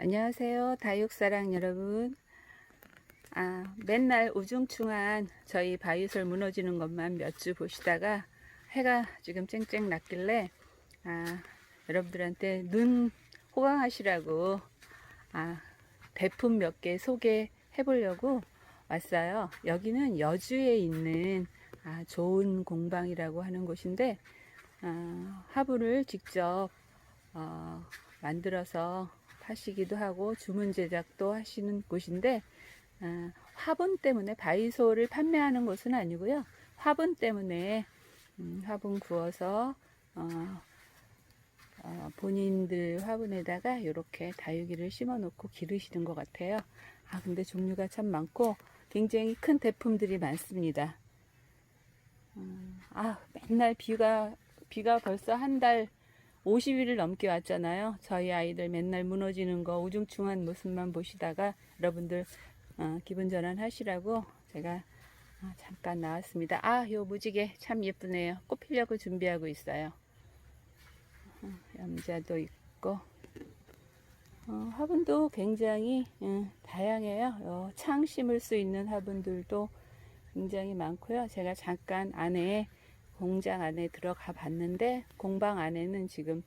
안녕하세요. 다육사랑 여러분. 아, 맨날 우중충한 저희 바위솔 무너지는 것만 몇 주 보시다가 해가 지금 쨍쨍 났길래 아, 여러분들한테 눈 호강하시라고 아, 대품 몇 개 소개해 보려고 왔어요. 여기는 여주에 있는 아, 좋은 공방이라고 하는 곳인데 아, 화분을 직접 어, 만들어서 파시기도 하고 주문 제작도 하시는 곳인데 아, 화분 때문에 바이소를 판매하는 곳은 아니고요. 화분 때문에 음, 화분 구워서 어, 어, 본인들 화분에다가 이렇게 다육이를 심어 놓고 기르시는 것 같아요. 아 근데 종류가 참 많고 굉장히 큰 대품들이 많습니다. 음, 아 맨날 비가 비가 벌써 한 달 50일을 넘게 왔잖아요. 저희 아이들 맨날 무너지는 거 우중충한 모습만 보시다가 여러분들 어, 기분 전환 하시라고 제가 어, 잠깐 나왔습니다. 아, 요 무지개 참 예쁘네요. 꽃 피려고 준비하고 있어요. 어, 염자도 있고 어, 화분도 굉장히 음, 다양해요. 어, 창 심을 수 있는 화분들도 굉장히 많고요. 제가 잠깐 안에 공장 안에 들어가 봤는데 공방 안에는 지금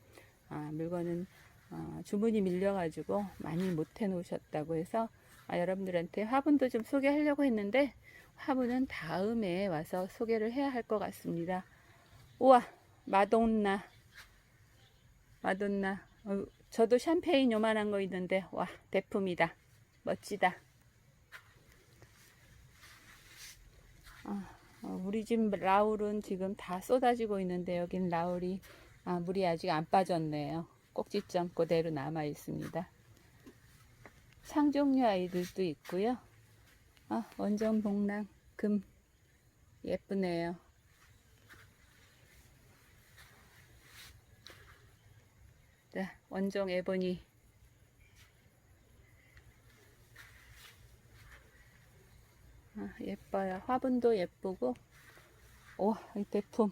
아, 물건은 어, 주문이 밀려가지고 많이 못 해놓으셨다고 해서 아, 여러분들한테 화분도 좀 소개하려고 했는데 화분은 다음에 와서 소개를 해야 할 것 같습니다. 우와 마돈나 마돈나 어, 저도 샴페인 요만한 거 있는데 와 대품이다 멋지다. 아, 어, 우리 집 라울은 지금 다 쏟아지고 있는데 여긴 라울이 아, 물이 아직 안 빠졌네요. 꼭지점 그대로 남아 있습니다. 상종류 아이들도 있고요. 아, 원전 복랑 금 예쁘네요. 자, 원종 에보니 아, 예뻐요. 화분도 예쁘고, 오, 이 대품.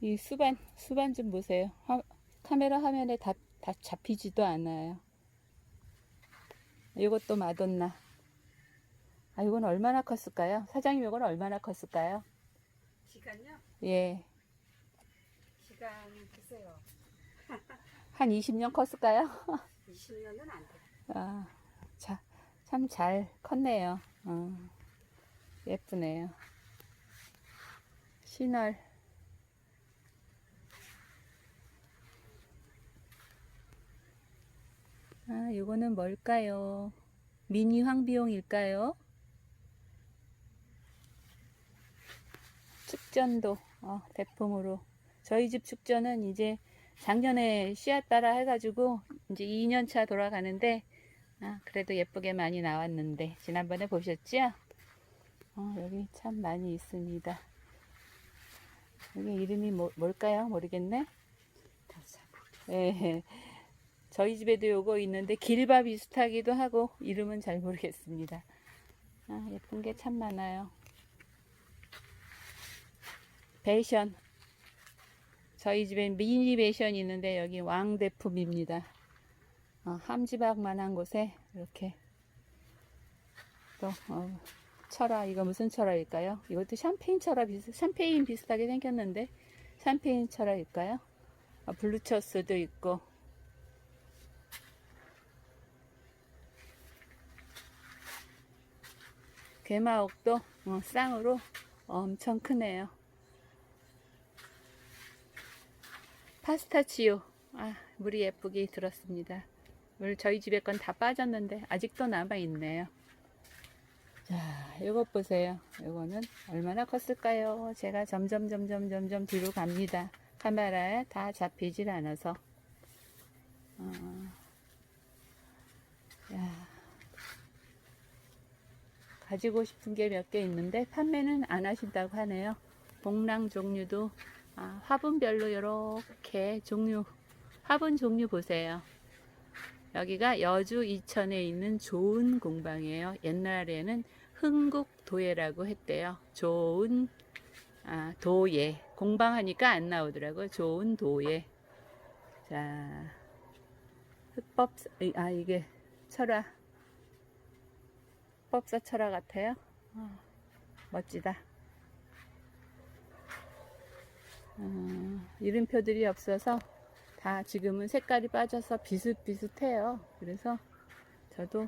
이 수반, 수반 좀 보세요. 화- 카메라 화면에 다, 다 잡히지도 않아요. 이것도 마돈나. 아, 이건 얼마나 컸을까요? 사장님, 이건 얼마나 컸을까요? 시간요? 예. 시간 글쎄요. 한 20년 컸을까요? 20년은 안 돼. 아, 자, 참 잘 컸네요. 어, 예쁘네요. 신월. 아, 이거는 뭘까요? 미니 황비용일까요? 축전도 어, 대품으로 저희 집 축전은 이제 작년에 씨앗 따라 해가지고 이제 2년차 돌아가는데 아, 그래도 예쁘게 많이 나왔는데 지난번에 보셨죠? 어, 여기 참 많이 있습니다. 여기 이름이 뭐, 뭘까요? 모르겠네. 예. 저희 집에도 요거 있는데 길바 비슷하기도 하고 이름은 잘 모르겠습니다. 아, 예쁜 게 참 많아요. 베이션. 저희 집에 미니 베이션이 있는데 여기 왕대품입니다. 어, 함지박만한 곳에 이렇게 또 어, 철화 이거 무슨 철화일까요? 이것도 샴페인 철화 비슷 샴페인 비슷하게 생겼는데 샴페인 철화일까요? 어, 블루처스도 있고 괴마옥도 어, 쌍으로 엄청 크네요. 파스타치오 아 물이 예쁘게 들었습니다. 물 저희 집에 건 다 빠졌는데 아직도 남아 있네요. 자, 이것 보세요. 이거는 얼마나 컸을까요? 제가 점점 점점 점점 뒤로 갑니다. 카메라에 다 잡히질 않아서. 어, 야, 가지고 싶은 게 몇 개 있는데 판매는 안 하신다고 하네요. 복랑 종류도 아, 화분별로 이렇게 종류 화분 종류 보세요. 여기가 여주 이천에 있는 좋은 공방이에요. 옛날에는 흥국도예라고 했대요. 좋은 아, 도예. 공방하니까 안 나오더라고요. 좋은 도예. 자, 흑법 아 이게 철화 흑법사 철화 같아요. 아, 멋지다. 어, 이름표들이 없어서 다 지금은 색깔이 빠져서 비슷비슷해요. 그래서 저도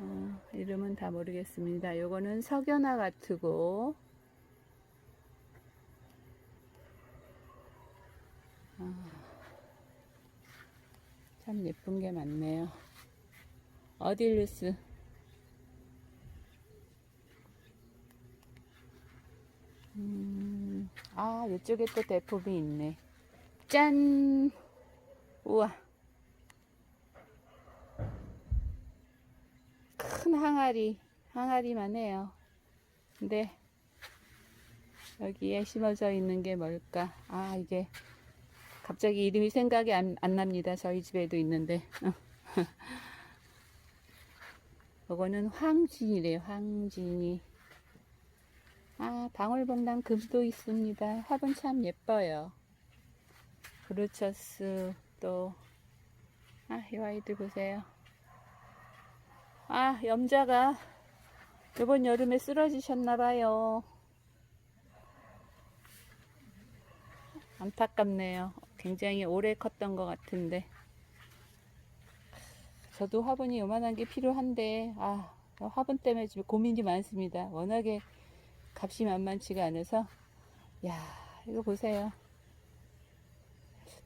어, 이름은 다 모르겠습니다. 요거는 석연화 같고 참 예쁜 게 많네요. 어딜루스. 음, 아, 이쪽에 또 대포비 있네. 짠! 우와. 큰 항아리, 항아리만 해요. 근데, 여기에 심어져 있는 게 뭘까? 아, 이게 갑자기 이름이 생각이 안, 안 납니다. 저희 집에도 있는데. 이거는 황진이래요. 황진이. 아, 방울봉당 금도 있습니다. 화분 참 예뻐요. 브루처스 또, 아, 이 아이들 보세요. 아, 염자가 이번 여름에 쓰러지셨나봐요. 안타깝네요. 굉장히 오래 컸던 것 같은데. 저도 화분이 요만한 게 필요한데, 아, 화분 때문에 지금 고민이 많습니다. 워낙에 값이 만만치가 않아서. 야, 이거 보세요.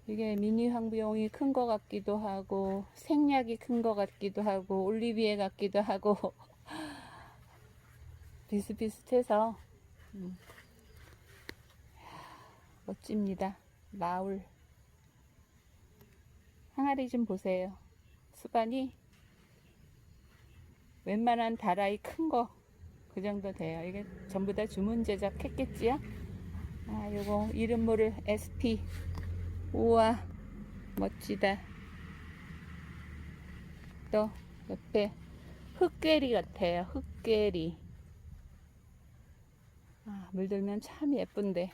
이게 미니 황비용이 큰 것 같기도 하고, 생략이 큰 것 같기도 하고, 올리비에 같기도 하고, 비슷비슷해서, 음. 멋집니다. 마울. 항아리 좀 보세요. 수반이 웬만한 다라이 큰 거 그 정도 돼요. 이게 전부 다 주문 제작했겠지요? 아, 요거 이름 모를 SP. 우와, 멋지다. 또 옆에 흑괴리 같아요. 흑괴리. 아, 물들면 참 예쁜데.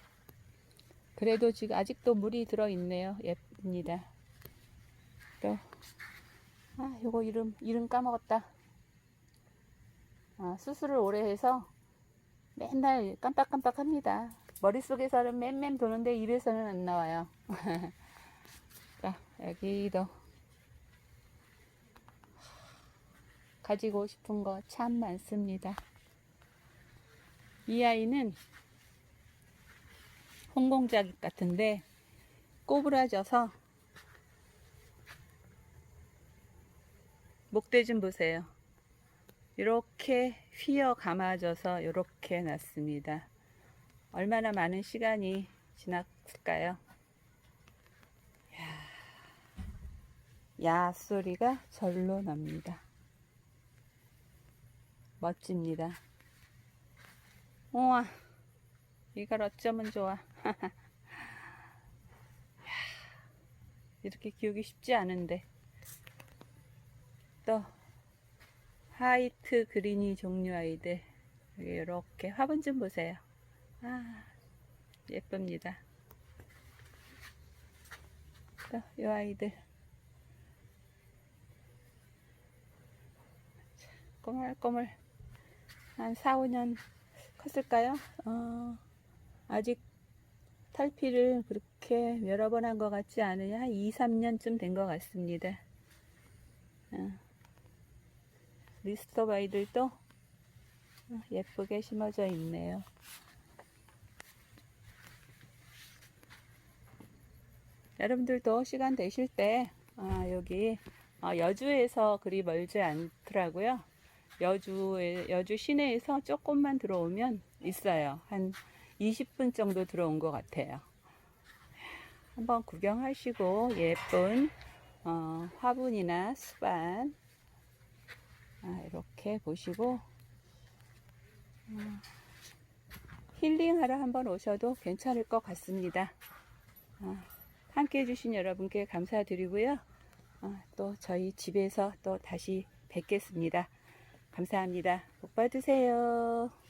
그래도 지금 아직도 물이 들어 있네요. 예쁩니다. 또, 아, 요거 이름, 이름 까먹었다. 아, 수술을 오래 해서 맨날 깜빡깜빡 합니다. 머릿속에서는 맴맴 도는데 입에서는 안 나와요. 자, 여기도. 가지고 싶은 거 참 많습니다. 이 아이는 홍공작 같은데 꼬부라져서 목대 좀 보세요. 이렇게 휘어 감아져서 이렇게 났습니다. 얼마나 많은 시간이 지났을까요? 야, 야 소리가 절로 납니다. 멋집니다. 우와, 이걸 어쩌면 좋아. 이렇게 키우기 쉽지 않은데. 또 화이트 그린이 종류 아이들 이렇게 화분 좀 보세요. 아 예쁩니다. 또 이 아이들 꼬물꼬물 한 4, 5년 컸을까요? 어, 아직 탈피를 그렇게 여러 번 한 것 같지 않으냐? 한 2, 3년쯤 된 것 같습니다. 어. 리스터 바이들도 예쁘게 심어져 있네요. 여러분들도 시간 되실 때 아, 여기 어, 여주에서 그리 멀지 않더라고요. 여주에 여주 시내에서 조금만 들어오면 있어요. 한 20분 정도 들어온 것 같아요. 한번 구경하시고 예쁜 어, 화분이나 수반 아, 이렇게 보시고 음, 힐링하러 한번 오셔도 괜찮을 것 같습니다. 아, 함께 해주신 여러분께 감사드리고요. 아, 또 저희 집에서 또 다시 뵙겠습니다. 감사합니다. 복 받으세요.